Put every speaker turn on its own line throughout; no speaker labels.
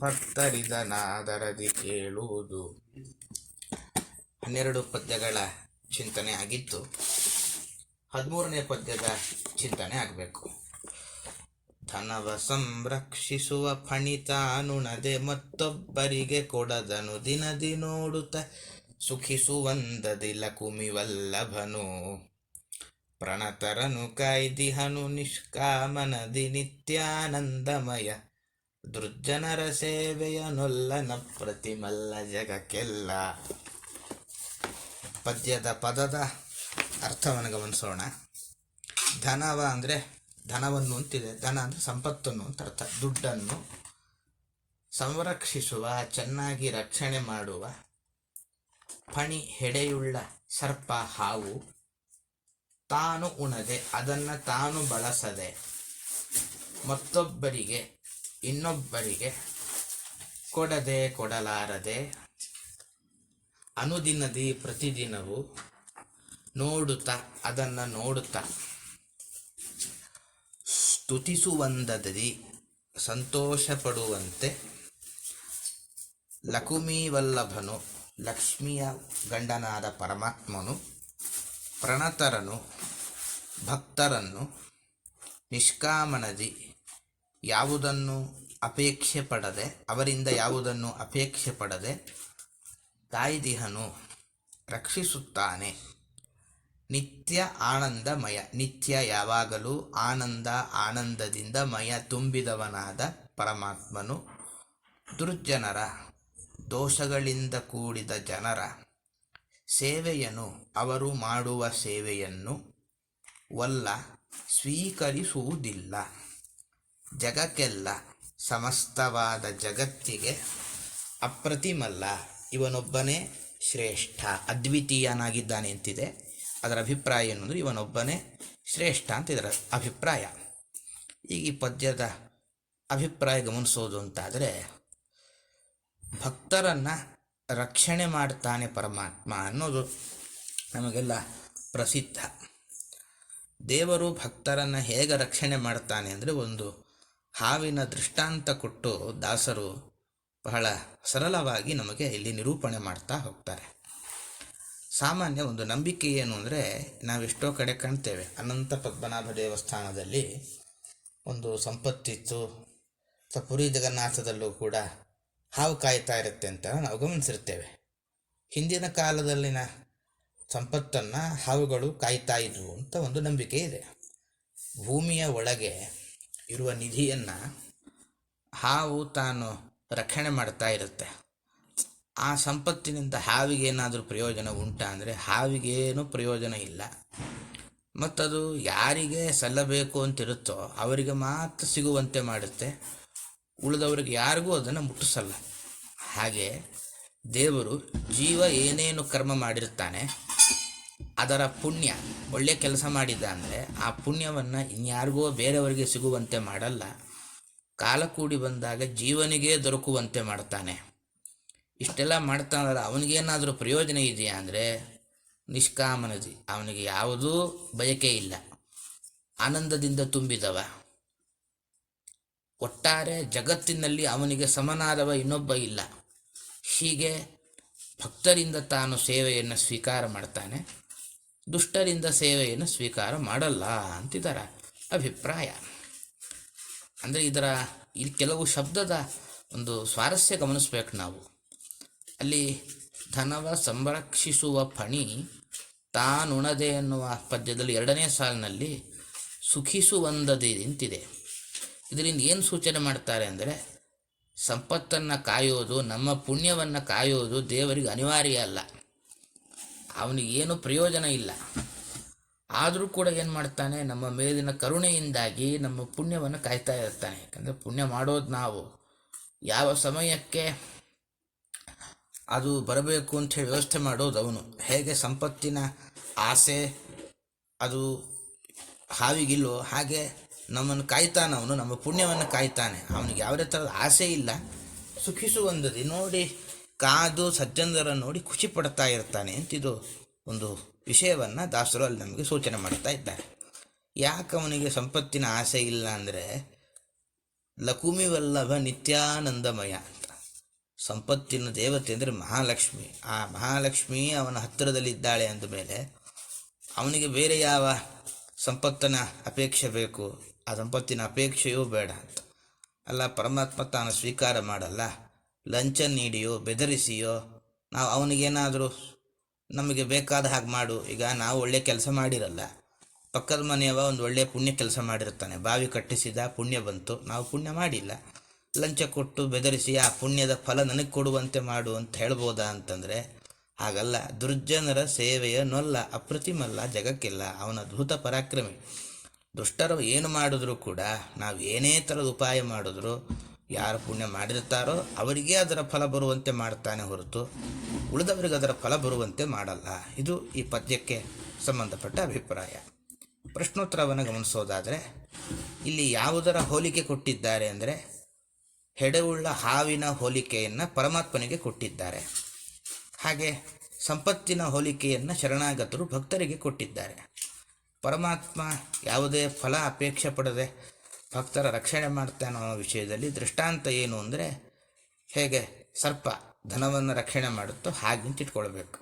ಭಕ್ತರಿದನಾದರದಿ ಕೇಳುವುದು ಹನ್ನೆರಡು ಪದ್ಯಗಳ ಚಿಂತನೆ ಆಗಿತ್ತು. ಹದಿಮೂರನೇ ಪದ್ಯದ ಚಿಂತನೆ ಆಗಬೇಕು. ಧನವ ಸಂರಕ್ಷಿಸುವ ಫಣಿತಾನುಣದೆ ಮತ್ತೊಬ್ಬರಿಗೆ ಕೊಡದನು ದಿನದಿ ನೋಡುತ್ತ ಸುಖಿಸುವಂದದಿಲ್ಲ ಕುಮಿವಲ್ಲಭನು. ಪ್ರಣತರನು ಕಾಯ್ದಿಹನು ನಿಷ್ಕಾಮನದಿ ನಿತ್ಯಾನಂದಮಯ ದುರ್ಜನರ ಸೇವೆಯ ನೊಲ್ಲನ ಪ್ರತಿಮಲ್ಲ ಜಗಕ್ಕೆಲ್ಲ. ಪದ್ಯದ ಪದದ ಅರ್ಥವನ್ನು ಗಮನಿಸೋಣ. ಧನವ ಅಂದರೆ ಧನವನ್ನು ಅಂತಿದೆ. ಧನ ಅಂದರೆ ಸಂಪತ್ತನ್ನು ಅಂತ ಅರ್ಥ. ದುಡ್ಡನ್ನು ಸಂರಕ್ಷಿಸುವ, ಚೆನ್ನಾಗಿ ರಕ್ಷಣೆ ಮಾಡುವ, ಫಣಿ ಹೆಡೆಯುಳ್ಳ ಸರ್ಪ ಹಾವು ತಾನು ಉಣದೆ, ಅದನ್ನು ತಾನು ಬಳಸದೆ ಮತ್ತೊಬ್ಬರಿಗೆ ಇನ್ನೊಬ್ಬರಿಗೆ ಕೊಡದೆ ಕೊಡಲಾರದೆ ಅನುದಿನದಿ ಪ್ರತಿದಿನವೂ ನೋಡುತ್ತ, ಅದನ್ನು ನೋಡುತ್ತಾ ಸ್ತುತಿಸುವಂದದಿ ಸಂತೋಷಪಡುವಂತೆ ಲಕುಮೀವಲ್ಲಭನು, ಲಕ್ಷ್ಮಿಯ ಗಂಡನಾದ ಪರಮಾತ್ಮನು, ಪ್ರಣತರನು, ಭಕ್ತರನ್ನು ನಿಷ್ಕಾಮನದಿ ಯಾವುದನ್ನು ಅಪೇಕ್ಷೆ ಪಡದೆ ಅವರಿಂದ ಯಾವುದನ್ನು ಅಪೇಕ್ಷೆ ಪಡದೆ ರಕ್ಷಿಸುತ್ತಾನೆ. ನಿತ್ಯ ಆನಂದಮಯ, ನಿತ್ಯ ಯಾವಾಗಲೂ ಆನಂದ, ಆನಂದದಿಂದ ಮಯ ತುಂಬಿದವನಾದ ಪರಮಾತ್ಮನು ದುರ್ಜನರ, ದೋಷಗಳಿಂದ ಕೂಡಿದ ಜನರ ಸೇವೆಯನ್ನು ಅವರು ಮಾಡುವ ಸೇವೆಯನ್ನು ವಲ್ಲ ಸ್ವೀಕರಿಸುವುದಿಲ್ಲ. ಜಗಕ್ಕೆಲ್ಲ ಸಮಸ್ತವಾದ ಜಗತ್ತಿಗೆ ಅಪ್ರತಿಮಲ್ಲ. ಇವನೊಬ್ಬನೇ ಶ್ರೇಷ್ಠ, ಅದ್ವಿತೀಯನಾಗಿದ್ದಾನೆ ಅಂತಿದೆ. ಅದರ ಅಭಿಪ್ರಾಯ ಏನು ಅಂದರೆ ಇವನೊಬ್ಬನೇ ಶ್ರೇಷ್ಠ ಅಂತ ಇದರ ಅಭಿಪ್ರಾಯ. ಈಗ ಈ ಪದ್ಯದ ಅಭಿಪ್ರಾಯ ಗಮನಿಸೋದು ಅಂತಾದರೆ, ಭಕ್ತರನ್ನು ರಕ್ಷಣೆ ಮಾಡ್ತಾನೆ ಪರಮಾತ್ಮ ಅನ್ನೋದು ನಮಗೆಲ್ಲ ಪ್ರಸಿದ್ಧ. ದೇವರು ಭಕ್ತರನ್ನು ಹೇಗೆ ರಕ್ಷಣೆ ಮಾಡ್ತಾನೆ ಅಂದರೆ ಒಂದು ಹಾವಿನ ದೃಷ್ಟಾಂತ ಕೊಟ್ಟು ದಾಸರು ಬಹಳ ಸರಳವಾಗಿ ನಮಗೆ ಇಲ್ಲಿ ನಿರೂಪಣೆ ಮಾಡ್ತಾ ಹೋಗ್ತಾರೆ. ಸಾಮಾನ್ಯ ಒಂದು ನಂಬಿಕೆ ಏನು ಅಂದರೆ ನಾವೆಷ್ಟೋ ಕಡೆ ಕಾಣ್ತೇವೆ. ಅನಂತ ಪದ್ಮನಾಭ ದೇವಸ್ಥಾನದಲ್ಲಿ ಒಂದು ಸಂಪತ್ತಿತ್ತು. ಪುರಿ ಜಗನ್ನಾಥದಲ್ಲೂ ಕೂಡ ಹಾವು ಕಾಯ್ತಾ ಇರುತ್ತೆ ಅಂತ ನಾವು ಗಮನಿಸಿರ್ತೇವೆ. ಹಿಂದಿನ ಕಾಲದಲ್ಲಿನ ಸಂಪತ್ತನ್ನು ಹಾವುಗಳು ಕಾಯ್ತಾ ಇದ್ವು ಅಂತ ಒಂದು ನಂಬಿಕೆ ಇದೆ. ಭೂಮಿಯ ಒಳಗೆ ಇರುವ ನಿಧಿಯನ್ನು ಹಾವು ತಾನು ರಕ್ಷಣೆ ಮಾಡ್ತಾ ಇರುತ್ತೆ. ಆ ಸಂಪತ್ತಿನಿಂದ ಹಾವಿಗೆ ಏನಾದರೂ ಪ್ರಯೋಜನ ಉಂಟಾ ಅಂದರೆ ಹಾವಿಗೇನು ಪ್ರಯೋಜನ ಇಲ್ಲ. ಮತ್ತದು ಯಾರಿಗೆ ಸಲ್ಲಬೇಕು ಅಂತಿರುತ್ತೋ ಅವರಿಗೆ ಮಾತ್ರ ಸಿಗುವಂತೆ ಮಾಡುತ್ತೆ. ಉಳಿದವರಿಗೆ ಯಾರಿಗೂ ಅದನ್ನು ಮುಟ್ಟಿಸಲ್ಲ. ಹಾಗೆ ದೇವರು ಜೀವ ಏನೇನು ಕರ್ಮ ಮಾಡಿರ್ತಾನೆ ಅದರ ಪುಣ್ಯ ಒಳ್ಳೆ ಕೆಲಸ ಮಾಡಿದ್ದ ಅಂದರೆ ಆ ಪುಣ್ಯವನ್ನು ಇನ್ಯಾರಿಗೋ ಬೇರೆಯವರಿಗೆ ಸಿಗುವಂತೆ ಮಾಡಲ್ಲ. ಕಾಲ ಕೂಡಿ ಬಂದಾಗ ಜೀವನಿಗೆ ದೊರಕುವಂತೆ ಮಾಡ್ತಾನೆ. ಇಷ್ಟೆಲ್ಲ ಮಾಡ್ತಾನಲ್ಲ ಅವನಿಗೇನಾದರೂ ಪ್ರಯೋಜನ ಇದೆಯಾ ಅಂದರೆ? ನಿಷ್ಕಾಮನದಿ. ಅವನಿಗೆ ಯಾವುದೂ ಬಯಕೆ ಇಲ್ಲ. ಆನಂದದಿಂದ ತುಂಬಿದವ. ಒಟ್ಟಾರೆ ಜಗತ್ತಿನಲ್ಲಿ ಅವನಿಗೆ ಸಮನಾದವ ಇನ್ನೊಬ್ಬ ಇಲ್ಲ. ಹೀಗೆ ಭಕ್ತರಿಂದ ತಾನು ಸೇವೆಯನ್ನು ಸ್ವೀಕಾರ ಮಾಡ್ತಾನೆ. ದುಷ್ಟರಿಂದ ಸೇವೆಯನ್ನು ಸ್ವೀಕಾರ ಮಾಡಲ್ಲ ಅಂತಿದ್ದಾರೆ ಅಭಿಪ್ರಾಯ. ಅಂದರೆ ಇದರ ಇಲ್ಲಿ ಕೆಲವು ಶಬ್ದದ ಒಂದು ಸ್ವಾರಸ್ಯ ಗಮನಿಸ್ಬೇಕು ನಾವು. ಅಲ್ಲಿ ಧನವ ಸಂರಕ್ಷಿಸುವ ಫಣಿ ತಾನುಣದೆ ಎನ್ನುವ ಪದ್ಯದಲ್ಲಿ ಎರಡನೇ ಸಾಲಿನಲ್ಲಿ ಸುಖಿಸುವಂದದೆ ನಿಂತಿದೆ. ಇದರಿಂದ ಏನು ಸೂಚನೆ ಮಾಡ್ತಾರೆ ಅಂದರೆ ಸಂಪತ್ತನ್ನು ಕಾಯೋದು, ನಮ್ಮ ಪುಣ್ಯವನ್ನು ಕಾಯೋದು ದೇವರಿಗೆ ಅನಿವಾರ್ಯ ಅಲ್ಲ. ಅವನಿಗೆ ಏನು ಪ್ರಯೋಜನ ಇಲ್ಲ. ಆದರೂ ಕೂಡ ಏನು ಮಾಡ್ತಾನೆ, ನಮ್ಮ ಮೇಲಿನ ಕರುಣೆಯಿಂದಾಗಿ ನಮ್ಮ ಪುಣ್ಯವನ್ನು ಕಾಯ್ತಾ ಇರ್ತಾನೆ. ಯಾಕಂದರೆ ಪುಣ್ಯ ಮಾಡೋದು ನಾವು. ಯಾವ ಸಮಯಕ್ಕೆ ಅದು ಬರಬೇಕು ಅಂತ ಹೇಳಿ ವ್ಯವಸ್ಥೆ ಮಾಡೋದು ಅವನು. ಹೇಗೆ ಸಂಪತ್ತಿನ ಆಸೆ ಅದು ಹಾವಿಗಿಲ್ಲೋ ಹಾಗೆ ನಮ್ಮನ್ನು ಕಾಯ್ತಾನೆ ಅವನು, ನಮ್ಮ ಪುಣ್ಯವನ್ನು ಕಾಯ್ತಾನೆ. ಅವನಿಗೆ ಯಾವುದೇ ಥರದ ಆಸೆ ಇಲ್ಲ. ಸುಖಿಸುವಂಥದ್ದು ನೋಡಿ ಕಾದು ಸಜ್ಜನರನ್ನು ನೋಡಿ ಖುಷಿ ಪಡ್ತಾ ಇರ್ತಾನೆ ಅಂತಿದು ಒಂದು ವಿಷಯವನ್ನು ದಾಸರು ಅಲ್ಲಿ ನಮಗೆ ಸೂಚನೆ ಮಾಡ್ತಾ ಇದ್ದಾರೆ. ಯಾಕೆ ಅವನಿಗೆ ಸಂಪತ್ತಿನ ಆಸೆ ಇಲ್ಲ ಅಂದರೆ ಲಕುಮಿವಲ್ಲಭ ನಿತ್ಯಾನಂದಮಯ ಅಂತ. ಸಂಪತ್ತಿನ ದೇವತೆ ಅಂದರೆ ಮಹಾಲಕ್ಷ್ಮಿ. ಆ ಮಹಾಲಕ್ಷ್ಮಿ ಅವನ ಹತ್ತಿರದಲ್ಲಿದ್ದಾಳೆ ಅಂದಮೇಲೆ ಅವನಿಗೆ ಬೇರೆ ಯಾವ ಸಂಪತ್ತಿನ ಅಪೇಕ್ಷೆ ಬೇಕು? ಆ ಸಂಪತ್ತಿನ ಅಪೇಕ್ಷೆಯೂ ಬೇಡ ಅಂತ. ಅಲ್ಲ, ಪರಮಾತ್ಮ ತಾನು ಸ್ವೀಕಾರ ಮಾಡಲ್ಲ. ಲಂಚ ನೀಡಿಯೋ, ಬೆದರಿಸಿಯೋ, ನಾವು ಅವನಿಗೇನಾದರೂ ನಮಗೆ ಬೇಕಾದ ಹಾಗೆ ಮಾಡು, ಈಗ ನಾವು ಒಳ್ಳೆ ಕೆಲಸ ಮಾಡಿರಲ್ಲ. ಪಕ್ಕದ ಮನೆಯವ ಒಂದು ಒಳ್ಳೆಯ ಪುಣ್ಯ ಕೆಲಸ ಮಾಡಿರ್ತಾನೆ. ಬಾವಿ ಕಟ್ಟಿಸಿದ ಪುಣ್ಯ ಬಂತು, ನಾವು ಪುಣ್ಯ ಮಾಡಿಲ್ಲ. ಲಂಚ ಕೊಟ್ಟು ಬೆದರಿಸಿ ಆ ಪುಣ್ಯದ ಫಲ ನನಗೆ ಕೊಡುವಂತೆ ಮಾಡು ಅಂತ ಹೇಳ್ಬೋದಾ ಅಂತಂದರೆ, ಹಾಗಲ್ಲ. ದುರ್ಜನರ ಸೇವೆಯ ನೊಲ್ಲ, ಅಪ್ರತಿಮಲ್ಲ ಜಗಕ್ಕಿಲ್ಲ ಅವನ ಅದ್ಭುತ ಪರಾಕ್ರಮಿ. ದುಷ್ಟರು ಏನು ಮಾಡಿದ್ರು ಕೂಡ ನಾವು ಏನೇ ಥರದ ಉಪಾಯ ಮಾಡಿದ್ರು ಯಾರು ಪುಣ್ಯ ಮಾಡಿರ್ತಾರೋ ಅವರಿಗೆ ಅದರ ಫಲ ಬರುವಂತೆ ಮಾಡ್ತಾನೆ ಹೊರತು ಉಳಿದವರಿಗೆ ಅದರ ಫಲ ಬರುವಂತೆ ಮಾಡಲ್ಲ. ಇದು ಈ ಪದ್ಯಕ್ಕೆ ಸಂಬಂಧಪಟ್ಟ ಅಭಿಪ್ರಾಯ. ಪ್ರಶ್ನೋತ್ತರವನ್ನು ಗಮನಿಸೋದಾದರೆ, ಇಲ್ಲಿ ಯಾವುದರ ಹೋಲಿಕೆ ಕೊಟ್ಟಿದ್ದಾರೆ ಅಂದರೆ, ಹೆಡೆವುಳ್ಳ ಹಾವಿನ ಹೋಲಿಕೆಯನ್ನು ಪರಮಾತ್ಮನಿಗೆ ಕೊಟ್ಟಿದ್ದಾರೆ. ಹಾಗೆ ಸಂಪತ್ತಿನ ಹೋಲಿಕೆಯನ್ನು ಶರಣಾಗತರು ಭಕ್ತರಿಗೆ ಕೊಟ್ಟಿದ್ದಾರೆ. ಪರಮಾತ್ಮ ಯಾವುದೇ ಫಲ ಅಪೇಕ್ಷೆ ಪಡದೆ ಭಕ್ತರ ರಕ್ಷಣೆ ಮಾಡ್ತಾನೆ ಅನ್ನೋ ವಿಷಯದಲ್ಲಿ ದೃಷ್ಟಾಂತ ಏನು ಅಂದರೆ ಹೇಗೆ ಸರ್ಪ ಧನವನ್ನು ರಕ್ಷಣೆ ಮಾಡುತ್ತೋ ಹಾಗೆ ಇಟ್ಕೊಳ್ಬೇಕು.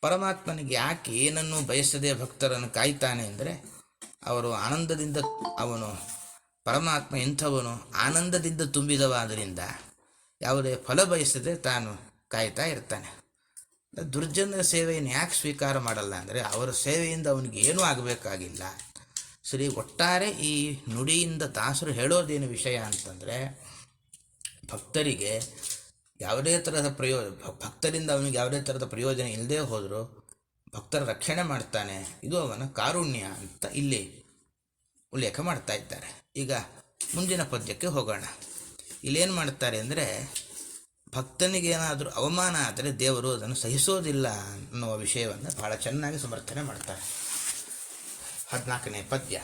ಪರಮಾತ್ಮನಿಗೆ ಯಾಕೆ ಏನನ್ನು ಬಯಸದೆ ಭಕ್ತರನ್ನು ಕಾಯ್ತಾನೆ ಅಂದರೆ ಅವರು ಆನಂದದಿಂದ ಅವನು ಪರಮಾತ್ಮ ಎಂಥವನು ಆನಂದದಿಂದ ತುಂಬಿದವಾದ್ದರಿಂದ ಯಾವುದೇ ಫಲ ಬಯಸದೆ ತಾನು ಕಾಯ್ತಾ ಇರ್ತಾನೆ. ದುರ್ಜನ ಸೇವೆಯನ್ನು ಯಾಕೆ ಸ್ವೀಕಾರ ಮಾಡಲ್ಲ ಅಂದರೆ ಅವರ ಸೇವೆಯಿಂದ ಅವನಿಗೆ ಏನೂ ಆಗಬೇಕಾಗಿಲ್ಲ. ಸರಿ, ಒಟ್ಟಾರೆ ಈ ನುಡಿಯಿಂದ ದಾಸರು ಹೇಳೋದೇನು ವಿಷಯ ಅಂತಂದರೆ, ಭಕ್ತರಿಗೆ ಯಾವುದೇ ಥರದ ಪ್ರಯೋಜ ಭಕ್ತರಿಂದ ಅವನಿಗೆ ಯಾವುದೇ ಥರದ ಪ್ರಯೋಜನ ಇಲ್ಲದೆ ಹೋದರೂ ಭಕ್ತರ ರಕ್ಷಣೆ ಮಾಡ್ತಾನೆ, ಇದು ಅವನ ಕಾರುಣ್ಯ ಅಂತ ಇಲ್ಲಿ ಉಲ್ಲೇಖ ಮಾಡ್ತಾ ಇದ್ದಾರೆ. ಈಗ ಮುಂದಿನ ಪದ್ಯಕ್ಕೆ ಹೋಗೋಣ. ಇಲ್ಲೇನು ಮಾಡ್ತಾರೆ ಅಂದರೆ, ಭಕ್ತನಿಗೆ ಏನಾದರೂ ಅವಮಾನ ಆದರೆ ದೇವರು ಅದನ್ನು ಸಹಿಸೋದಿಲ್ಲ ಅನ್ನುವ ವಿಷಯವನ್ನು ಬಹಳ ಚೆನ್ನಾಗಿ ಸಮರ್ಥನೆ ಮಾಡ್ತಾರೆ. ಹದಿನಾಲ್ಕನೇ ಪದ್ಯ.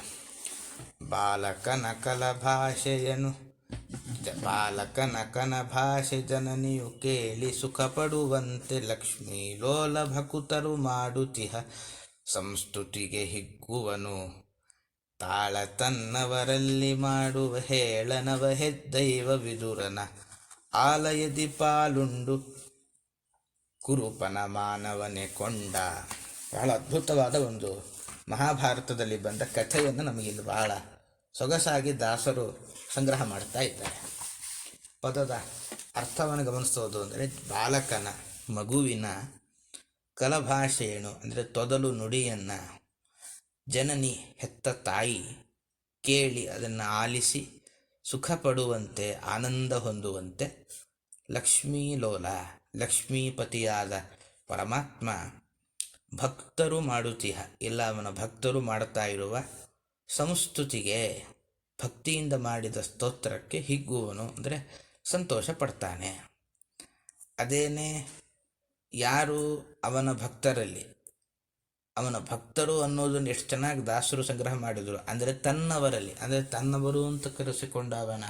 ಬಾಲಕನ ಕಲ ಭಾಷೆಯನು ಬಾಲಕನ ಕನ ಭಾಷೆ ಜನನಿಯು ಕೇಳಿ ಸುಖ ಪಡುವಂತೆ ಲಕ್ಷ್ಮೀ ಲೋಲ ಭಕುತರು ಮಾಡುತಿಹ, ಸಂಸ್ತುತಿಗೆ ಹಿಗ್ಗುವನು. ತಾಳ ತನ್ನವರಲ್ಲಿ ಮಾಡುವ ಹೇಳನವ ಹೆದ್ದೈವ ವಿದುರನ, ಆಲಯದಿ ಪಾಲುಂಡು ಕುರುಪನ ಮಾನವನೆ ಕೊಂಡ. ಬಹಳ ಅದ್ಭುತವಾದ ಒಂದು ಮಹಾಭಾರತದಲ್ಲಿ ಬಂದ ಕಥೆಯನ್ನು ನಮಗಿಲ್ಲಿ ಬಹಳ ಸೊಗಸಾಗಿ ದಾಸರು ಸಂಗ್ರಹ ಮಾಡ್ತಾ ಇದ್ದಾರೆ. ಪದದ ಅರ್ಥವನ್ನು ಗಮನಿಸೋದು ಅಂದರೆ ಬಾಲಕನ ಮಗುವಿನ ಕಲಭಾಷೆಯೇನು ಅಂದರೆ ತೊದಲು ನುಡಿಯನ್ನು ಜನನಿ ಹೆತ್ತ ತಾಯಿ ಕೇಳಿ ಅದನ್ನು ಆಲಿಸಿ ಸುಖ ಪಡುವಂತೆ ಆನಂದ ಹೊಂದುವಂತೆ ಲಕ್ಷ್ಮೀ ಲೋಲ ಲಕ್ಷ್ಮೀಪತಿಯಾದ ಪರಮಾತ್ಮ ಭಕ್ತರು ಮಾಡುತ್ತಿಹ ಇಲ್ಲ, ಅವನ ಭಕ್ತರು ಮಾಡುತ್ತಾ ಇರುವ ಸಂಸ್ತುತಿಗೆ ಭಕ್ತಿಯಿಂದ ಮಾಡಿದ ಸ್ತೋತ್ರಕ್ಕೆ ಹಿಗ್ಗುವನು ಅಂದರೆ ಸಂತೋಷ ಪಡ್ತಾನೆ. ಅದೇನೇ ಯಾರು ಅವನ ಭಕ್ತರಲ್ಲಿ, ಅವನ ಭಕ್ತರು ಅನ್ನೋದನ್ನು ಎಷ್ಟು ಚೆನ್ನಾಗಿ ದಾಸರು ಸಂಗ್ರಹ ಮಾಡಿದರು ಅಂದರೆ ತನ್ನವರಲ್ಲಿ, ಅಂದರೆ ತನ್ನವರು ಅಂತ ಕರೆಸಿಕೊಂಡ ಅವನ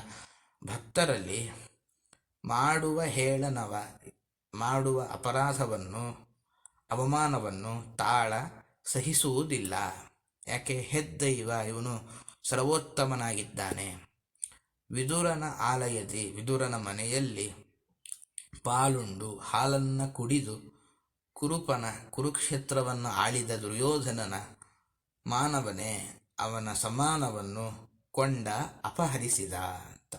ಭಕ್ತರಲ್ಲಿ ಮಾಡುವ ಹೇಳನವ, ಮಾಡುವ ಅಪರಾಧವನ್ನು ಅವಮಾನವನ್ನು ತಾಳ ಸಹಿಸುವುದಿಲ್ಲ. ಯಾಕೆ? ಹೆದ್ದೈವ ಇವನು ಸರ್ವೋತ್ತಮನಾಗಿದ್ದಾನೆ. ವಿದುರನ ಆಲಯದಿ, ವಿದುರನ ಮನೆಯಲ್ಲಿ ಪಾಲುಂಡು, ಹಾಲನ್ನು ಕುಡಿದು ಕುರುಪನ, ಕುರುಕ್ಷೇತ್ರವನ್ನು ಆಳಿದ ದುರ್ಯೋಧನನ ಮಾನವನೇ ಅವನ ಸಮಾನವನ್ನು ಕೊಂಡ ಅಪಹರಿಸಿದ ಅಂತ.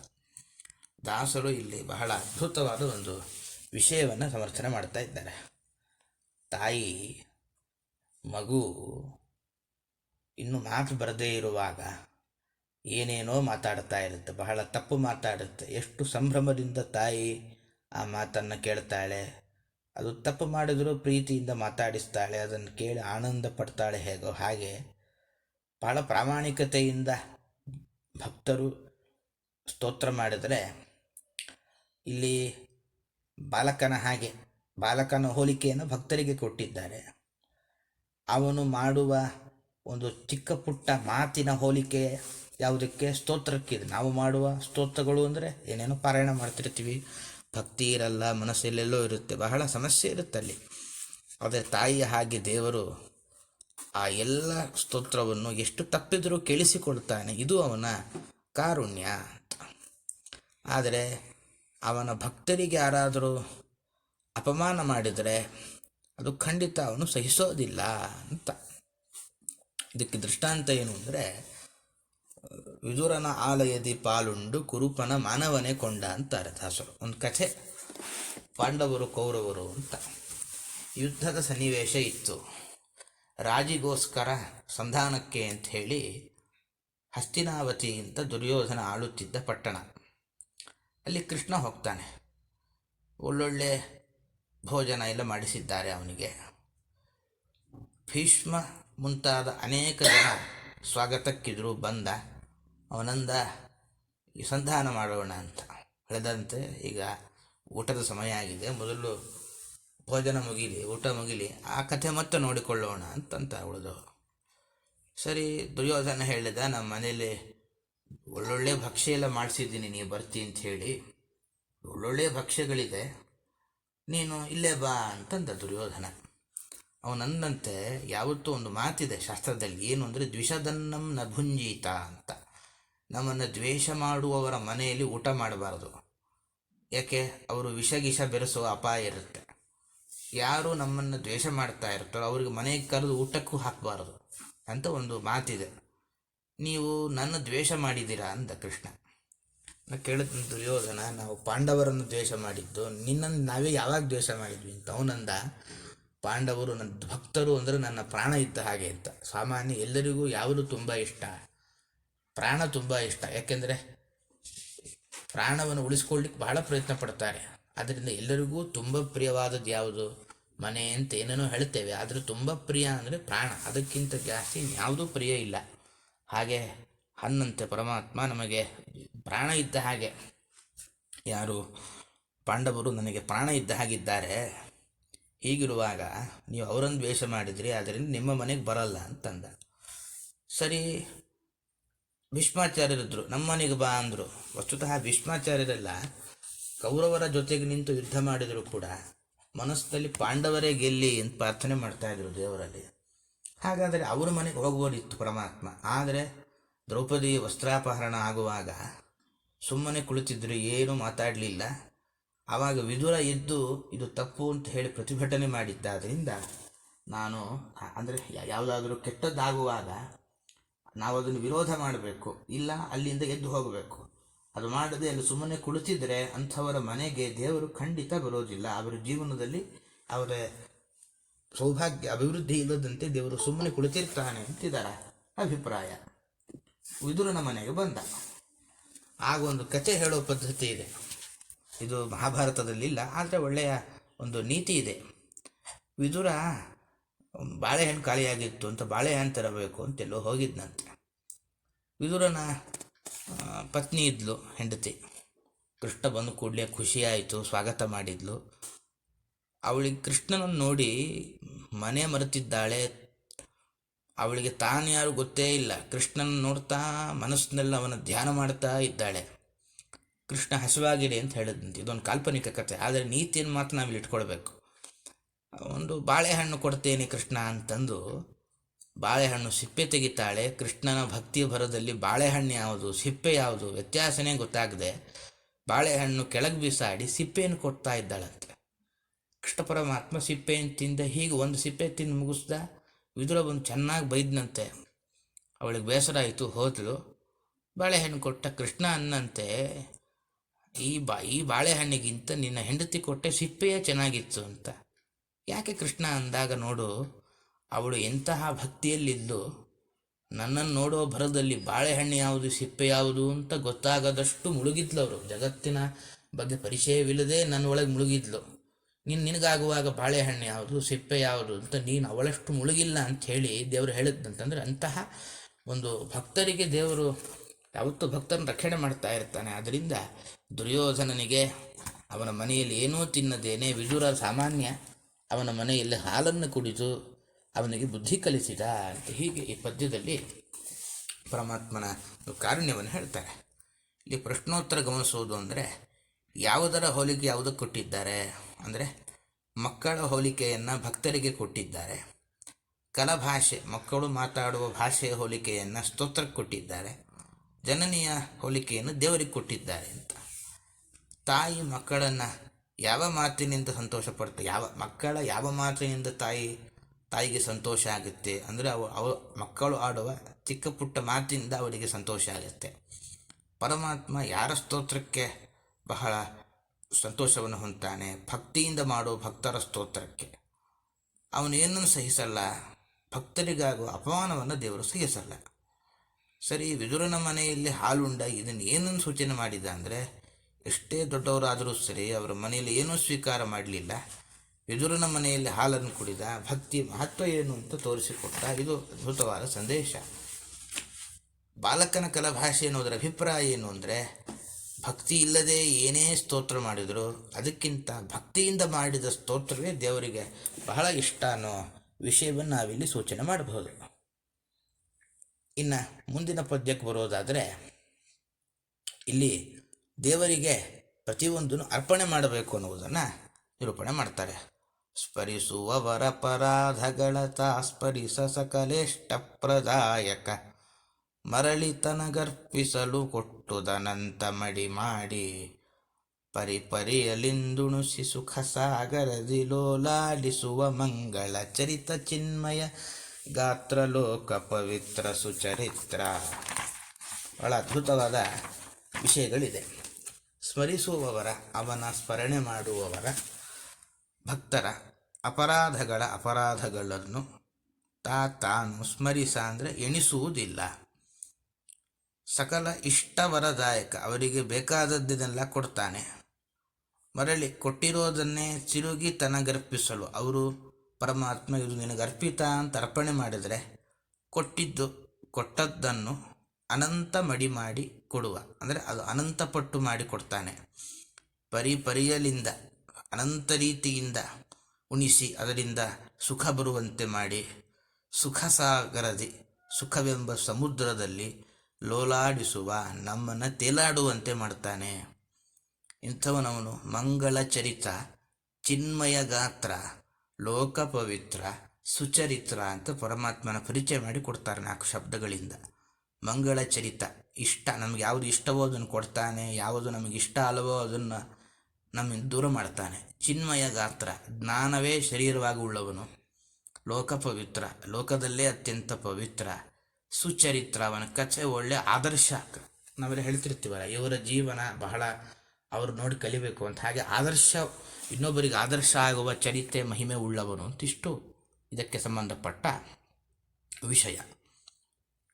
ದಾಸರು ಇಲ್ಲಿ ಬಹಳ ಅದ್ಭುತವಾದ ಒಂದು ವಿಷಯವನ್ನು ಸಮರ್ಥನೆ ಮಾಡ್ತಾ ಇದ್ದಾರೆ. ತಾಯಿ, ಮಗು ಇನ್ನು ಮಾತು ಬರದೇ ಇರುವಾಗ ಏನೇನೋ ಮಾತಾಡ್ತಾ ಇರುತ್ತೆ, ಬಹಳ ತಪ್ಪು ಮಾತಾಡುತ್ತೆ. ಎಷ್ಟು ಸಂಭ್ರಮದಿಂದ ತಾಯಿ ಆ ಮಾತನ್ನು ಕೇಳ್ತಾಳೆ, ಅದು ತಪ್ಪು ಮಾಡಿದರೂ ಪ್ರೀತಿಯಿಂದ ಮಾತಾಡಿಸ್ತಾಳೆ, ಅದನ್ನು ಕೇಳಿ ಆನಂದ ಪಡ್ತಾಳೆ ಹೇಗೋ ಹಾಗೆ ಬಹಳ ಪ್ರಾಮಾಣಿಕತೆಯಿಂದ ಭಕ್ತರು ಸ್ತೋತ್ರ ಮಾಡಿದರೆ ಇಲ್ಲಿ ಬಾಲಕನ ಹಾಗೆ ಬಾಲಕನ ಹೋಲಿಕೆಯನ್ನು ಭಕ್ತರಿಗೆ ಕೊಟ್ಟಿದ್ದಾರೆ. ಅವನು ಮಾಡುವ ಒಂದು ಚಿಕ್ಕ ಪುಟ್ಟ ಮಾತಿನ ಹೋಲಿಕೆ ಯಾವುದಕ್ಕೆ? ಸ್ತೋತ್ರಕ್ಕಿದೆ ನಾವು ಮಾಡುವ ಸ್ತೋತ್ರಗಳು ಅಂದರೆ ಏನೇನೋ ಪಾರಾಯಣ ಮಾಡ್ತಿರ್ತೀವಿ. ಭಕ್ತಿ ಇರಲ್ಲ, ಮನಸ್ಸಲ್ಲೆಲ್ಲೋ ಇರುತ್ತೆ, ಬಹಳ ಸಮಸ್ಯೆ ಇರುತ್ತೆ ಅಲ್ಲಿ. ಆದರೆ ತಾಯಿಯ ಹಾಗೆ ದೇವರು ಆ ಎಲ್ಲ ಸ್ತೋತ್ರವನ್ನು ಎಷ್ಟು ತಪ್ಪಿದರೂ ಕೇಳಿಸಿಕೊಳ್ತಾನೆ. ಇದು ಅವನ ಕಾರುಣ್ಯ ಆದರೆ ಅವನ ಭಕ್ತರಿಗೆ ಯಾರಾದರೂ ಅಪಮಾನ ಮಾಡಿದರೆ ಅದು ಖಂಡಿತ ಅವನು ಸಹಿಸೋದಿಲ್ಲ ಅಂತ. ಇದಕ್ಕೆ ದೃಷ್ಟಾಂತ ಏನು ಅಂದರೆ, ವಿದುರನ ಆಲಯದಿ ಪಾಲುಂಡು ಕುರುಪನ ಮಾನವನೇ ಕೊಂಡ ಅಂತಾರೆ ದಾಸರು ಒಂದು ಕಥೆ. ಪಾಂಡವರು ಕೌರವರು ಅಂತ. ಯುದ್ಧದ ಸನ್ನಿವೇಶ ಇತ್ತು. ರಾಜಿಗೋಸ್ಕರ ಸಂಧಾನಕ್ಕೆ ಅಂತ ಹೇಳಿ ಹಸ್ತಿನಾವತಿ ಅಂತ ದುರ್ಯೋಧನ ಆಳುತ್ತಿದ್ದ ಪಟ್ಟಣ. ಅಲ್ಲಿ ಕೃಷ್ಣ ಹೋಗ್ತಾನೆ. ಒಳ್ಳೊಳ್ಳೆ ಭೋಜನ ಎಲ್ಲ ಮಾಡಿಸಿದ್ದಾರೆ ಅವನಿಗೆ. ಭೀಷ್ಮ ಮುಂತಾದ ಅನೇಕ ಜನ ಸ್ವಾಗತಕ್ಕಿದ್ರು, ಬಂದ. ಅವನಂದ ಸಂಧಾನ ಮಾಡೋಣ ಅಂತ. ಹೇಳಿದಂತೆ ಈಗ ಊಟದ ಸಮಯ ಆಗಿದೆ. ಮೊದಲು ಭೋಜನ ಮುಗಿಲಿ, ಊಟ ಮುಗಿಲಿ, ಆ ಕಥೆ ಮತ್ತೆ ನೋಡಿಕೊಳ್ಳೋಣ ಅಂತಂತ ಉಳಿದವರು ಸರಿ, ದುರ್ಯೋಧನ ಹೇಳಿದ, ನಮ್ಮ ಮನೇಲಿ ಒಳ್ಳೊಳ್ಳೆ ಭಕ್ಷ್ಯ ಎಲ್ಲ ಮಾಡಿಸಿದ್ದೀನಿ, ನೀವು ಬರ್ತಿ ಅಂತ ಹೇಳಿ. ಒಳ್ಳೊಳ್ಳೆ ಭಕ್ಷ್ಯಗಳಿದೆ. ನೀನು ಇಲ್ಲೇ ಬಾ ಅಂತಂದ ದುರ್ಯೋಧನ. ಅವನಂದಂತೆ ಯಾವತ್ತೂ ಒಂದು ಮಾತಿದೆ ಶಾಸ್ತ್ರದಲ್ಲಿ, ಏನು ಅಂದರೆ ದ್ವಿಷದನ್ನಂ ನ ಭುಂಜೀತ ಅಂತ. ನಮ್ಮನ್ನು ದ್ವೇಷ ಮಾಡುವವರ ಮನೆಯಲ್ಲಿ ಊಟ ಮಾಡಬಾರದು. ಯಾಕೆ? ಅವರು ವಿಷ ಗಿಷ ಬೆರೆಸುವ ಅಪಾಯ ಇರುತ್ತೆ. ಯಾರು ನಮ್ಮನ್ನು ದ್ವೇಷ ಮಾಡ್ತಾ ಇರ್ತಾರೋ ಅವ್ರಿಗೆ ಮನೆಗೆ ಕರೆದು ಊಟಕ್ಕೂ ಹಾಕಬಾರದು ಅಂತ ಒಂದು ಮಾತಿದೆ. ನೀವು ನನ್ನ ದ್ವೇಷ ಮಾಡಿದ್ದೀರಾ ಅಂದ ಕೃಷ್ಣ. ನಾ ಕೇಳಿದ ದುರ್ಯೋಧನ, ನಾವು ಪಾಂಡವರನ್ನು ದ್ವೇಷ ಮಾಡಿದ್ದು, ನಿನ್ನನ್ನು ನಾವೇ ಯಾವಾಗ ದ್ವೇಷ ಮಾಡಿದ್ವಿ ಅಂತ ಅವನಂದ, ಪಾಂಡವರು ನನ್ನ ಭಕ್ತರು ಅಂದರೆ ನನ್ನ ಪ್ರಾಣ ಇದ್ದ ಹಾಗೆ ಅಂತ. ಸಾಮಾನ್ಯ ಎಲ್ಲರಿಗೂ ಯಾವುದು ತುಂಬ ಇಷ್ಟ? ಪ್ರಾಣ ತುಂಬ ಇಷ್ಟ. ಯಾಕೆಂದರೆ ಪ್ರಾಣವನ್ನು ಉಳಿಸ್ಕೊಳ್ಳಿಕ್ಕೆ ಬಹಳ ಪ್ರಯತ್ನ ಪಡ್ತಾರೆ. ಅದರಿಂದ ಎಲ್ಲರಿಗೂ ತುಂಬ ಪ್ರಿಯವಾದದ್ದು ಯಾವುದು? ಮನೆ ಅಂತ ಏನೇನೋ ಹೇಳ್ತೇವೆ, ಆದರೆ ತುಂಬ ಪ್ರಿಯ ಅಂದರೆ ಪ್ರಾಣ. ಅದಕ್ಕಿಂತ ಜಾಸ್ತಿ ಯಾವುದೂ ಪ್ರಿಯ ಇಲ್ಲ. ಹಾಗೆ ಹನ್ನಂತೆ ಪರಮಾತ್ಮ ನಮಗೆ ಪ್ರಾಣ ಇದ್ದ ಹಾಗೆ. ಯಾರು ಪಾಂಡವರು ನನಗೆ ಪ್ರಾಣ ಇದ್ದ ಹಾಗಿದ್ದಾರೆ. ಹೀಗಿರುವಾಗ ನೀವು ಅವರನ್ನು ದ್ವೇಷ ಮಾಡಿದ್ರಿ ಅದರಿಂದ ನಿಮ್ಮ ಮನೆಗೆ ಬರಲ್ಲ ಅಂತಂದ. ಸರಿ ಭೀಷ್ಮಾಚಾರ್ಯರಿದ್ದರು ನಮ್ಮ ಮನೆಗೆ ಬಾ ಅಂದರು. ವಸ್ತುತಃ ಭೀಷ್ಮಾಚಾರ್ಯರೆಲ್ಲ ಕೌರವರ ಜೊತೆಗೆ ನಿಂತು ಯುದ್ಧ ಮಾಡಿದರೂ ಕೂಡ ಮನಸ್ಸಿನಲ್ಲಿ ಪಾಂಡವರೇ ಗೆಲ್ಲಿ ಅಂತ ಪ್ರಾರ್ಥನೆ ಮಾಡ್ತಾಯಿದ್ರು ದೇವರಲ್ಲಿ. ಹಾಗಾದರೆ ಅವರ ಮನೆಗೆ ಹೋಗ್ಬೋದಿತ್ತು ಪರಮಾತ್ಮ. ಆದರೆ ದ್ರೌಪದಿ ವಸ್ತ್ರಾಪಹರಣ ಆಗುವಾಗ ಸುಮ್ಮನೆ ಕುಳಿತಿದ್ರು, ಏನೂ ಮಾತಾಡಲಿಲ್ಲ. ಆವಾಗ ವಿದುರ ಎದ್ದು, ಇದು ತಪ್ಪು ಅಂತ ಹೇಳಿ ಪ್ರತಿಭಟನೆ ಮಾಡಿದ್ದಾದ್ರಿಂದ ನಾನು ಅಂದರೆ ಯಾವುದಾದ್ರೂ ಕೆಟ್ಟದ್ದಾಗುವಾಗ ನಾವು ಅದನ್ನು ವಿರೋಧ ಮಾಡಬೇಕು. ಇಲ್ಲ, ಅಲ್ಲಿಂದ ಎದ್ದು ಹೋಗಬೇಕು. ಅದು ಮಾಡದೆ ಅಲ್ಲಿ ಸುಮ್ಮನೆ ಕುಳಿತಿದ್ರೆ ಅಂಥವರ ಮನೆಗೆ ದೇವರು ಖಂಡಿತ ಬರೋದಿಲ್ಲ. ಅವರ ಜೀವನದಲ್ಲಿ ಅವರ ಸೌಭಾಗ್ಯ, ಅಭಿವೃದ್ಧಿ ಇಲ್ಲದಂತೆ ದೇವರು ಸುಮ್ಮನೆ ಕುಳಿತಿರ್ತಾನೆ ಅಂತಿದ್ದಾರೆ ಅಭಿಪ್ರಾಯ. ವಿದುರನ ಮನೆಗೆ ಬಂದ. ಆಗ ಒಂದು ಕತೆ ಹೇಳೋ ಪದ್ಧತಿ ಇದೆ. ಇದು ಮಹಾಭಾರತದಲ್ಲಿಲ್ಲ, ಆದರೆ ಒಳ್ಳೆಯ ಒಂದು ನೀತಿ ಇದೆ. ವಿದುರ ಬಾಳೆಹಣ್ಣು ಖಾಲಿಯಾಗಿತ್ತು ಅಂತ ಬಾಳೆಹಣ್ಣು ತರಬೇಕು ಅಂತೆಲ್ಲೋ ಹೋಗಿದ್ನಂತೆ. ವಿದುರನ ಪತ್ನಿ ಇದ್ಲು, ಹೆಂಡತಿ. ಕೃಷ್ಣ ಬಂದು ಕೂಡಲೇ ಖುಷಿಯಾಯಿತು, ಸ್ವಾಗತ ಮಾಡಿದ್ಲು. ಅವಳಿಗೆ ಕೃಷ್ಣನನ್ನು ನೋಡಿ ಮನೆ ಮರೆತಿದ್ದಾಳೆ ಅವಳಿಗೆ ತಾನು ಯಾರು ಗೊತ್ತೇ ಇಲ್ಲ. ಕೃಷ್ಣನ ನೋಡ್ತಾ ಮನಸ್ಸಿನಲ್ಲಿ ಅವನ ಧ್ಯಾನ ಮಾಡ್ತಾ ಇದ್ದಾಳೆ. ಕೃಷ್ಣ ಹಸಿವಾಗಿದೆ ಅಂತ ಹೇಳಿದಂತೆ. ಇದೊಂದು ಕಾಲ್ಪನಿಕ ಕಥೆ. ಆದರೆ ನೀತಿಯನ್ನು ಮಾತ್ರ ನಾವಿಲ್ಲಿ ಇಟ್ಕೊಳ್ಬೇಕು. ಒಂದು ಬಾಳೆಹಣ್ಣು ಕೊಡ್ತೇನೆ ಕೃಷ್ಣ ಅಂತಂದು ಬಾಳೆಹಣ್ಣು ಸಿಪ್ಪೆ ತೆಗಿತಾಳೆ. ಕೃಷ್ಣನ ಭಕ್ತಿಯ ಭರದಲ್ಲಿ ಬಾಳೆಹಣ್ಣು ಯಾವುದು, ಸಿಪ್ಪೆ ಯಾವುದು ವ್ಯತ್ಯಾಸನೇ ಗೊತ್ತಾಗದೆ ಬಾಳೆಹಣ್ಣು ಕೆಳಗೆ ಬೀಸಾಡಿ ಸಿಪ್ಪೆಯನ್ನು ಕೊಡ್ತಾ ಇದ್ದಾಳಂತೆ. ಕೃಷ್ಣ ಪರಮಾತ್ಮ ಸಿಪ್ಪೆಯನ್ನು ತಿಂದ, ಹೀಗೆ ಒಂದು ಸಿಪ್ಪೆ ತಿಂದು ಮುಗಿಸ್ದ. ವಿದುರ ಬಂದು ಚೆನ್ನಾಗಿ ಬೈದ್ನಂತೆ. ಅವಳಿಗೆ ಬೇಸರ ಆಯಿತು, ಹೋದ್ಲು. ಬಾಳೆಹಣ್ಣು ಕೊಟ್ಟ ಕೃಷ್ಣ ಅನ್ನಂತೆ, ಈ ಬಾ, ಈ ಬಾಳೆಹಣ್ಣಿಗಿಂತ ನಿನ್ನ ಹೆಂಡತಿ ಕೊಟ್ಟೆ ಸಿಪ್ಪೆಯೇ ಚೆನ್ನಾಗಿತ್ತು ಅಂತ. ಯಾಕೆ ಕೃಷ್ಣ ಅಂದಾಗ ನೋಡು, ಅವಳು ಎಂತಹ ಭಕ್ತಿಯಲ್ಲಿದ್ದು ನನ್ನನ್ನು ನೋಡೋ ಭರದಲ್ಲಿ ಬಾಳೆಹಣ್ಣು ಯಾವುದು, ಸಿಪ್ಪೆ ಯಾವುದು ಅಂತ ಗೊತ್ತಾಗದಷ್ಟು ಮುಳುಗಿದ್ಲು ಅವರು. ಜಗತ್ತಿನ ಬಗ್ಗೆ ಪರಿಚಯವಿಲ್ಲದೆ ನನ್ನ ಒಳಗೆ ಮುಳುಗಿದ್ಲು. ನೀನು ನಿನಗಾಗುವಾಗ ಬಾಳೆಹಣ್ಣು ಯಾವುದು, ಸಿಪ್ಪೆ ಯಾವುದು ಅಂತ ನೀನು ಅವಳಷ್ಟು ಮುಳುಗಿಲ್ಲ ಅಂತ ಹೇಳಿ ದೇವರು ಹೇಳಿದ್ದಂತಂದ್ರೆ ಅಂತಹ ಒಂದು ಭಕ್ತರಿಗೆ ದೇವರು ಯಾವತ್ತೂ ಭಕ್ತರನ್ನು ರಕ್ಷಣೆ ಮಾಡ್ತಾ ಇರ್ತಾನೆ. ಅದರಿಂದ ದುರ್ಯೋಧನನಿಗೆ ಅವನ ಮನೆಯಲ್ಲಿ ಏನೂ ತಿನ್ನದೇನೆ ವಿಜುರ ಸಾಮಾನ್ಯ ಅವನ ಮನೆಯಲ್ಲಿ ಹಾಲನ್ನು ಕುಡಿದು ಅವನಿಗೆ ಬುದ್ಧಿ ಕಲಿಸಿದ ಅಂತ ಹೀಗೆ ಈ ಪದ್ಯದಲ್ಲಿ ಪರಮಾತ್ಮನ ಕಾರುಣ್ಯವನ್ನು ಹೇಳ್ತಾರೆ. ಇಲ್ಲಿ ಪ್ರಶ್ನೋತ್ತರ ಗಮನಿಸುವುದು ಅಂದರೆ, ಯಾವುದರ ಹೋಲಿಕೆ ಯಾವುದಕ್ಕೆ ಕೊಟ್ಟಿದ್ದಾರೆ? ಅಂದರೆ ಮಕ್ಕಳ ಹೋಲಿಕೆಯನ್ನು ಭಕ್ತರಿಗೆ ಕೊಟ್ಟಿದ್ದಾರೆ. ಕಲಭಾಷೆ ಮಕ್ಕಳು ಮಾತಾಡುವ ಭಾಷೆಯ ಹೋಲಿಕೆಯನ್ನು ಸ್ತೋತ್ರಕ್ಕೆ ಕೊಟ್ಟಿದ್ದಾರೆ. ಜನನಿಯ ಹೋಲಿಕೆಯನ್ನು ದೇವರಿಗೆ ಕೊಟ್ಟಿದ್ದಾರೆ ಅಂತ. ತಾಯಿ ಮಕ್ಕಳನ್ನು ಯಾವ ಮಾತಿನಿಂದ ಸಂತೋಷ ಪಡ್ತಾ, ಯಾವ ಮಕ್ಕಳ ಯಾವ ಮಾತಿನಿಂದ ತಾಯಿ, ತಾಯಿಗೆ ಸಂತೋಷ ಆಗುತ್ತೆ ಅಂದರೆ ಅವು, ಅವ, ಮಕ್ಕಳು ಆಡುವ ಚಿಕ್ಕ ಪುಟ್ಟ ಮಾತಿನಿಂದ ಅವರಿಗೆ ಸಂತೋಷ ಆಗುತ್ತೆ. ಪರಮಾತ್ಮ ಯಾರ ಸ್ತೋತ್ರಕ್ಕೆ ಬಹಳ ಸಂತೋಷವನ್ನು ಹೊಂದ್ತಾನೆ, ಭಕ್ತಿಯಿಂದ ಮಾಡೋ ಭಕ್ತರ ಸ್ತೋತ್ರಕ್ಕೆ. ಅವನು ಏನನ್ನು ಸಹಿಸಲ್ಲ, ಭಕ್ತರಿಗಾಗುವ ಅಪಮಾನವನ್ನು ದೇವರು ಸಹಿಸಲ್ಲ. ಸರಿ, ವಿದುರನ ಮನೆಯಲ್ಲಿ ಹಾಲುಂಡ ಇದನ್ನು ಏನನ್ನು ಸೂಚನೆ ಮಾಡಿದ ಅಂದರೆ, ಎಷ್ಟೇ ದೊಡ್ಡವರಾದರೂ ಸರಿ, ಅವರ ಮನೆಯಲ್ಲಿ ಏನೂ ಸ್ವೀಕಾರ ಮಾಡಲಿಲ್ಲ. ವಿದುರನ ಮನೆಯಲ್ಲಿ ಹಾಲನ್ನು ಕುಡಿದ, ಭಕ್ತಿ ಮಹತ್ವ ಏನು ಅಂತ ತೋರಿಸಿಕೊಟ್ಟ ಇದು ಅದ್ಭುತವಾದ ಸಂದೇಶ. ಬಾಲಕನ ಕಲಭಾಷೆ ಅನ್ನೋದರ ಅಭಿಪ್ರಾಯ ಏನು ಅಂದರೆ ಭಕ್ತಿ ಇಲ್ಲದೆ ಏನೇ ಸ್ತೋತ್ರ ಮಾಡಿದರೂ, ಅದಕ್ಕಿಂತ ಭಕ್ತಿಯಿಂದ ಮಾಡಿದ ಸ್ತೋತ್ರವೇ ದೇವರಿಗೆ ಬಹಳ ಇಷ್ಟ ಅನ್ನೋ ವಿಷಯವನ್ನು ನಾವಿಲ್ಲಿ ಸೂಚನೆ ಮಾಡಬಹುದು. ಇನ್ನು ಮುಂದಿನ ಪದ್ಯಕ್ಕೆ ಬರೋದಾದರೆ, ಇಲ್ಲಿ ದೇವರಿಗೆ ಪ್ರತಿಯೊಂದನ್ನು ಅರ್ಪಣೆ ಮಾಡಬೇಕು ಅನ್ನುವುದನ್ನು ನಿರೂಪಣೆ ಮಾಡ್ತಾರೆ. ಸ್ಮರಿಸುವವರ ಪರಾಧಗಳ ತಾ ಸಕಲೇಷ್ಟ ಪ್ರದಾಯಕ ಮರಳಿತನಗರ್ಪಿಸಲು ಕೊಟ್ಟುದನಂತ ಮಡಿ ಮಾಡಿ ಪರಿಪರಿಯಲಿಂದುಣುಸಿ ಸುಖ ಸಾಗರದಿ ಲೋಲಾಡಿಸುವ ಮಂಗಳ ಚರಿತ ಚಿನ್ಮಯ ಗಾತ್ರ ಲೋಕ ಪವಿತ್ರ ಸುಚರಿತ್ರ. ಬಹಳ ಅದ್ಭುತವಾದ ವಿಷಯಗಳಿದೆ. ಸ್ಮರಿಸುವವರ, ಅವನ ಸ್ಮರಣೆ ಮಾಡುವವರ, ಭಕ್ತರ ಅಪರಾಧಗಳ ಅಪರಾಧಗಳನ್ನು ತಾ ತಾನು ಸ್ಮರಿಸ ಅಂದರೆ ಎಣಿಸುವುದಿಲ್ಲ. ಸಕಲ ಇಷ್ಟವರದಾಯಕ. ಅವರಿಗೆ ಬೇಕಾದದ್ದನ್ನೆಲ್ಲ ಕೊಡ್ತಾನೆ. ಮರಳಿ ಕೊಟ್ಟಿರೋದನ್ನೇ ಚಿರುಗಿ ತನಗರ್ಪಿಸಲು. ಅವರು, ಪರಮಾತ್ಮ, ಇದು ನಿನಗರ್ಪಿತ ಅಂತ ಅರ್ಪಣೆ ಮಾಡಿದರೆ ಕೊಟ್ಟಿದ್ದು, ಕೊಟ್ಟದ್ದನ್ನು ಅನಂತ ಮಡಿ ಮಾಡಿ ಕೊಡುವ. ಅಂದರೆ ಅದು ಅನಂತ ಪಟ್ಟು ಮಾಡಿ ಕೊಡ್ತಾನೆ. ಪರಿ ಪರಿಯಲಿಂದ, ಅನಂತ ರೀತಿಯಿಂದ ಉಣಿಸಿ ಅದರಿಂದ ಸುಖ ಬರುವಂತೆ ಮಾಡಿ ಸುಖ ಸಾಗರದಿ ಸುಖವೆಂಬ ಸಮುದ್ರದಲ್ಲಿ ಲೋಲಾಡಿಸುವ, ನಮ್ಮನ್ನು ತೇಲಾಡುವಂತೆ ಮಾಡ್ತಾನೆ. ಇಂಥವನವನು ಮಂಗಳ ಚರಿತ ಚಿನ್ಮಯ ಗಾತ್ರ, ಲೋಕ ಪವಿತ್ರ, ಸುಚರಿತ್ರ ಅಂತ ಪರಮಾತ್ಮನ ಪರಿಚಯ ಮಾಡಿ ಕೊಡ್ತಾರೆ ನಾಲ್ಕು ಶಬ್ದಗಳಿಂದ. ಮಂಗಳ ಚರಿತ, ಇಷ್ಟ, ನಮಗೆ ಯಾವುದು ಇಷ್ಟವೋ ಅದನ್ನು ಕೊಡ್ತಾನೆ, ಯಾವುದು ನಮಗೆ ಇಷ್ಟ ಅಲ್ಲವೋ ಅದನ್ನು ನಮ್ಮಿಂದ ದೂರ ಮಾಡ್ತಾನೆ. ಚಿನ್ಮಯ ಗಾತ್ರ, ಜ್ಞಾನವೇ ಶರೀರವಾಗಿ ಉಳ್ಳವನು. ಲೋಕ ಪವಿತ್ರ, ಲೋಕದಲ್ಲೇ ಅತ್ಯಂತ ಪವಿತ್ರ. ಸುಚರಿತ್ರ ಅವನ ಕಥೆ ಒಳ್ಳೆ ಆದರ್ಶ ನಾವೆಲ್ಲ ಹೇಳ್ತಿರ್ತೀವಲ್ಲ, ಇವರ ಜೀವನ ಬಹಳ ಅವರು ನೋಡಿ ಕಲಿಬೇಕು ಅಂತ. ಹಾಗೆ ಆದರ್ಶ, ಇನ್ನೊಬ್ಬರಿಗೆ ಆದರ್ಶ ಆಗುವ ಚರಿತ್ರೆ, ಮಹಿಮೆ ಉಳ್ಳವನು ಅಂತಿಷ್ಟು ಇದಕ್ಕೆ ಸಂಬಂಧಪಟ್ಟ ವಿಷಯ.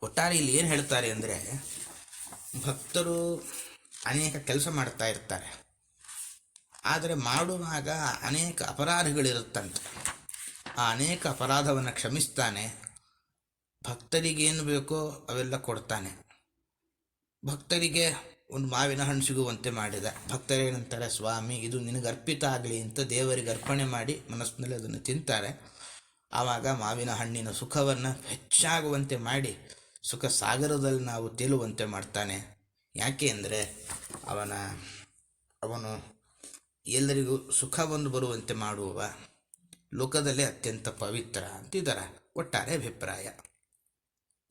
ಒಟ್ಟಾರೆ ಇಲ್ಲಿ ಏನು ಹೇಳ್ತಾರೆ ಅಂದರೆ, ಭಕ್ತರು ಅನೇಕ ಕೆಲಸ ಮಾಡ್ತಾ ಇರ್ತಾರೆ. ಆದರೆ ಮಾಡುವಾಗ ಅನೇಕ ಅಪರಾಧಗಳಿರುತ್ತಂತೆ. ಆ ಅನೇಕ ಅಪರಾಧವನ್ನು ಕ್ಷಮಿಸ್ತಾನೆ ಭಕ್ತರಿಗೇನು ಬೇಕೋ ಅವೆಲ್ಲ ಕೊಡ್ತಾನೆ. ಭಕ್ತರಿಗೆ ಒಂದು ಮಾವಿನ ಹಣ್ಣು ಸಿಗುವಂತೆ ಮಾಡಿದ. ಭಕ್ತರೇನಂತಾರೆ ಸ್ವಾಮಿ, ಇದು ನಿನಗೆ ಅರ್ಪಿತ ಆಗಲಿ ಅಂತ ದೇವರಿಗೆ ಅರ್ಪಣೆ ಮಾಡಿ ಮನಸ್ಸಿನಲ್ಲಿ ಅದನ್ನು ತಿಂತಾರೆ. ಆವಾಗ ಮಾವಿನ ಹಣ್ಣಿನ ಸುಖವನ್ನು ಹೆಚ್ಚಾಗುವಂತೆ ಮಾಡಿ ಸುಖ ಸಾಗರದಲ್ಲಿ ನಾವು ತೇಲುವಂತೆ ಮಾಡ್ತಾನೆ. ಯಾಕೆ ಅಂದರೆ, ಅವನ, ಅವನು ಎಲ್ಲರಿಗೂ ಸುಖವನ್ನು ಬರುವಂತೆ ಮಾಡುವ ಲೋಕದಲ್ಲೇ ಅತ್ಯಂತ ಪವಿತ್ರ ಅಂತಿದ್ದಾರೆ. ಒಟ್ಟಾರೆ ಅಭಿಪ್ರಾಯ.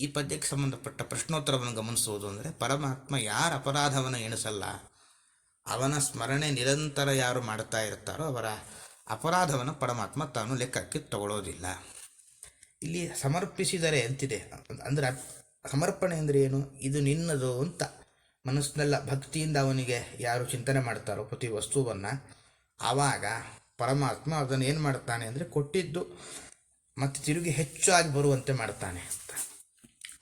ಈ ಪದ್ಯಕ್ಕೆ ಸಂಬಂಧಪಟ್ಟ ಪ್ರಶ್ನೋತ್ತರವನ್ನು ಗಮನಿಸುವುದು ಅಂದರೆ, ಪರಮಾತ್ಮ ಯಾರ ಅಪರಾಧವನ್ನು ಎಣಿಸಲ್ಲ, ಅವನ ಸ್ಮರಣೆ ನಿರಂತರ ಯಾರು ಮಾಡ್ತಾ ಇರ್ತಾರೋ ಅವರ ಅಪರಾಧವನ್ನು ಪರಮಾತ್ಮ ತಾನು ಲೆಕ್ಕಕ್ಕೆ ತಗೊಳ್ಳೋದಿಲ್ಲ. ಇಲ್ಲಿ ಸಮರ್ಪಿಸಿದರೆ ಅಂತಿದೆ. ಅಂದರೆ, ಸಮರ್ಪಣೆ ಅಂದರೆ ಏನು? ಇದು ನಿನ್ನದು ಅಂತ. ಮನಸ್ಸಿನೆಲ್ಲ, ಭಕ್ತಿಯಿಂದ ಅವನಿಗೆ ಯಾರು ಚಿಂತನೆ ಮಾಡ್ತಾರೋ ಪ್ರತಿ ವಸ್ತುವನ್ನು, ಆವಾಗ ಪರಮಾತ್ಮ ಅದನ್ನು ಏನು ಮಾಡ್ತಾನೆ ಅಂದರೆ, ಕೊಟ್ಟಿದ್ದು ಮತ್ತು ತಿರುಗಿ ಹೆಚ್ಚಾಗಿ ಬರುವಂತೆ ಮಾಡ್ತಾನೆ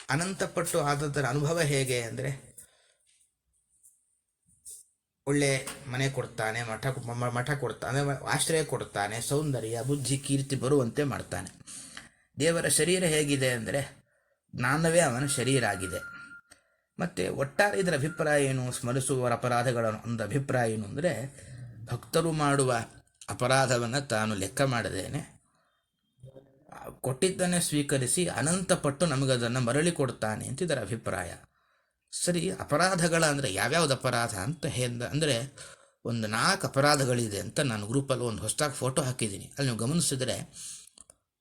ಅನಂತಪಟ್ಟು ಆದದ್ದರ ಅನುಭವ ಹೇಗೆ ಅಂದರೆ, ಒಳ್ಳೆ ಮನೆ ಕೊಡ್ತಾನೆ, ಮಠ ಮಠ ಕೊಡ್ತಾನೆ, ಆಶ್ರಯ ಕೊಡ್ತಾನೆ, ಸೌಂದರ್ಯ, ಬುದ್ಧಿ, ಕೀರ್ತಿ ಬರುವಂತೆ ಮಾಡ್ತಾನೆ. ದೇವರ ಶರೀರ ಹೇಗಿದೆ ಅಂದರೆ, ಜ್ಞಾನವೇ ಅವನ ಶರೀರ ಆಗಿದೆ. ಮತ್ತು ಒಟ್ಟಾರೆ ಇದರ ಅಭಿಪ್ರಾಯ ಏನು? ಸ್ಮರಿಸುವವರ ಅಪರಾಧಗಳ ಒಂದು ಅಭಿಪ್ರಾಯ ಏನು ಅಂದರೆ, ಭಕ್ತರು ಮಾಡುವ ಅಪರಾಧವನ್ನು ತಾನು ಲೆಕ್ಕ ಮಾಡದೇನೆ ಕೊಟ್ಟಿದ್ದನ್ನೇ ಸ್ವೀಕರಿಸಿ ಅನಂತಪಟ್ಟು ನಮಗದನ್ನು ಮರಳಿ ಕೊಡ್ತಾನೆ ಅಂತ ಇದರ ಅಭಿಪ್ರಾಯ. ಸರಿ, ಅಪರಾಧಗಳ ಅಂದರೆ ಯಾವ್ಯಾವ್ದು ಅಪರಾಧ ಅಂತ ಹೇಳ ಅಂದರೆ ಒಂದು ನಾಲ್ಕು ಅಪರಾಧಗಳಿದೆ ಅಂತ ನಾನು ಗ್ರೂಪಲ್ಲಿ ಒಂದು ಹೊಸ್ದಾಗಿ ಫೋಟೋ ಹಾಕಿದ್ದೀನಿ. ಅಲ್ಲಿ ನೀವು ಗಮನಿಸಿದರೆ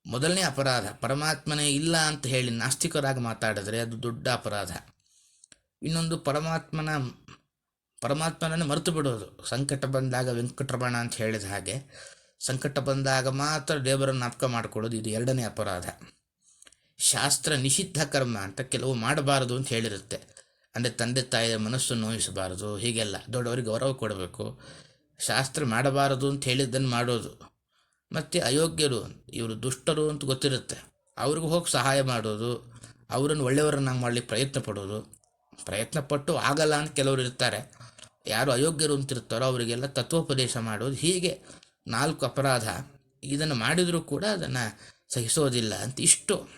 ಮೊದಲನೇ ಅಪರಾಧ, ಪರಮಾತ್ಮನೇ ಇಲ್ಲ ಅಂತ ಹೇಳಿ ನಾಸ್ತಿಕರಾಗಿ ಮಾತಾಡಿದರೆ ಅದು ದೊಡ್ಡ ಅಪರಾಧ. ಇನ್ನೊಂದು ಪರಮಾತ್ಮನ, ಪರಮಾತ್ಮನನ್ನು ಮರೆತು ಬಿಡೋದು. ಸಂಕಟ ಬಂದಾಗ ವೆಂಕಟರಮಣ ಅಂತ ಹೇಳಿದ ಹಾಗೆ ಸಂಕಟ ಬಂದಾಗ ಮಾತ್ರ ದೇವರನ್ನು ಜ್ಞಾಪಕ ಮಾಡಿಕೊಳ್ಳೋದು ಇದು ಎರಡನೇ ಅಪರಾಧ. ಶಾಸ್ತ್ರ ನಿಷಿದ್ಧ ಕರ್ಮ ಅಂತ ಕೆಲವು ಮಾಡಬಾರದು ಅಂತ ಹೇಳಿರುತ್ತೆ. ಅಂದರೆ ತಂದೆ ತಾಯಿಯ ಮನಸ್ಸು ನೋಯಿಸಬಾರದು, ಹೀಗೆಲ್ಲ. ದೊಡ್ಡವರಿಗೆ ಗೌರವ ಕೊಡಬೇಕು. ಶಾಸ್ತ್ರ ಮಾಡಬಾರದು ಅಂತ ಹೇಳಿದ್ದನ್ನು ಮಾಡೋದು. ಮತ್ತು ಅಯೋಗ್ಯರು, ಇವರು ದುಷ್ಟರು ಅಂತ ಗೊತ್ತಿರುತ್ತೆ. ಅವ್ರಿಗೂ ಹೋಗಿ ಸಹಾಯ ಮಾಡೋದು. ಅವರನ್ನು ಒಳ್ಳೆಯವರನ್ನಾಗಿ ಮಾಡಲಿಕ್ಕೆ ಪ್ರಯತ್ನ ಪಡೋದು. ಪ್ರಯತ್ನ ಪಟ್ಟು ಆಗಲ್ಲ ಅಂತ ಕೆಲವರು ಇರ್ತಾರೆ. ಯಾರು ಅಯೋಗ್ಯರು ಅಂತಿರ್ತಾರೋ ಅವರಿಗೆಲ್ಲ ತತ್ವೋಪದೇಶ ಮಾಡೋದು ಹೀಗೆ. ನಾಲ್ಕು ಅಪರಾಧ. ಇದನ್ನು ಮಾಡಿದರೂ ಕೂಡ ಅದನ್ನು ಸಹಿಸೋದಿಲ್ಲ ಅಂತ ಇಷ್ಟು.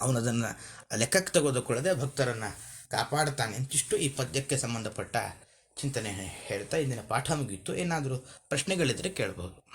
ಅವನದನ್ನು ಲೆಕ್ಕಕ್ಕೆ ತೆಗೆದುಕೊಳ್ಳದೆ ಭಕ್ತರನ್ನು ಕಾಪಾಡ್ತಾನೆ ಅಂತಿಷ್ಟು ಈ ಪದ್ಯಕ್ಕೆ ಸಂಬಂಧಪಟ್ಟ ಚಿಂತನೆ ಹೇಳ್ತಾ ಇಂದಿನ ಪಾಠ ಮುಗಿಯಿತು. ಏನಾದರೂ ಪ್ರಶ್ನೆಗಳಿದ್ದರೆ ಕೇಳ್ಬೋದು.